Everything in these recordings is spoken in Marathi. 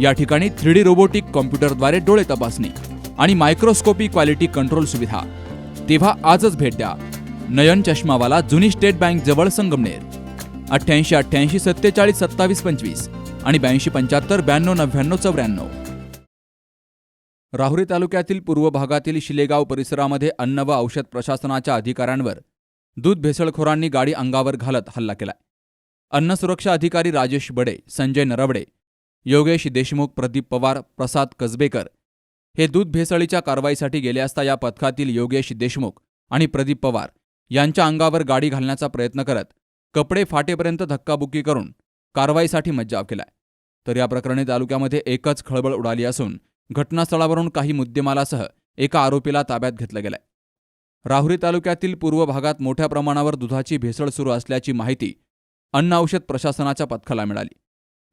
या ठिकाणी थ्री डी रोबोटिक कॉम्प्युटरद्वारे डोळे तपासणी आणि मायक्रोस्कोपी क्वालिटी कंट्रोल सुविधा. तेव्हा आजच भेट द्या. नयन चष्मावाला जुनी स्टेट बँक जवळ संगमनेर. अठ्ठ्याऐंशी अठ्ठ्याऐंशी सत्तेचाळीस सत्तावीस पंचवीस आणि ब्याऐंशी पंच्याहत्तर ब्याण्णव नव्याण्णव चौऱ्याण्णव. राहुरी तालुक्यातील पूर्व भागातील शिलेगाव परिसरामध्ये अन्न व औषध प्रशासनाच्या अधिकाऱ्यांवर दूध भेसळखोरांनी गाडी अंगावर घालत हल्ला केलाय. अन्न सुरक्षा अधिकारी राजेश बडे संजय नरवडे योगेश देशमुख प्रदीप पवार प्रसाद कसबेकर हे दूध भेसळीच्या कारवाईसाठी गेले असता या पथकातील योगेश देशमुख आणि प्रदीप पवार यांच्या अंगावर गाडी घालण्याचा प्रयत्न करत कपडे फाटेपर्यंत धक्काबुक्की करून कारवाईसाठी मज्जाव केलाय. तर या प्रकरणी तालुक्यामध्ये एकच खळबळ उडाली असून घटनास्थळावरून काही मुद्देमालासह एका आरोपीला ताब्यात घेतलं गेलंय. राहुरी तालुक्यातील पूर्व भागात मोठ्या प्रमाणावर दुधाची भेसळ सुरू असल्याची माहिती अन्न औषध प्रशासनाच्या पथकाला मिळाली.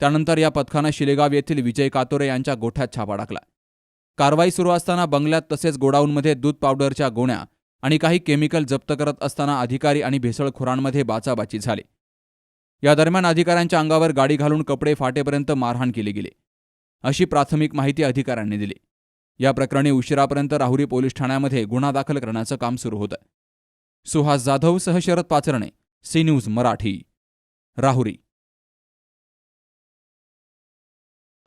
त्यानंतर या पथकानं शिलेगाव येथील विजय कातोरे यांच्या गोठ्यात छापा टाकला. कारवाई सुरू असताना बंगल्यात तसेच गोडाऊनमध्ये दूध पावडरच्या गोण्या आणि काही केमिकल जप्त करत असताना अधिकारी आणि भेसळखोरांमध्ये बाचाबाची झाली. या दरम्यान अधिकाऱ्यांच्या अंगावर गाडी घालून कपडे फाटेपर्यंत मारहाण केली गेली. अशी प्राथमिक माहिती अधिकाऱ्यांनी दिली. या प्रकरणी उशिरापर्यंत राहुरी पोलीस ठाण्यामध्ये गुन्हा दाखल करण्याचं काम सुरू होतं. सुहास जाधव सह शरद पाचरणे सी न्यूज मराठी राहुरी.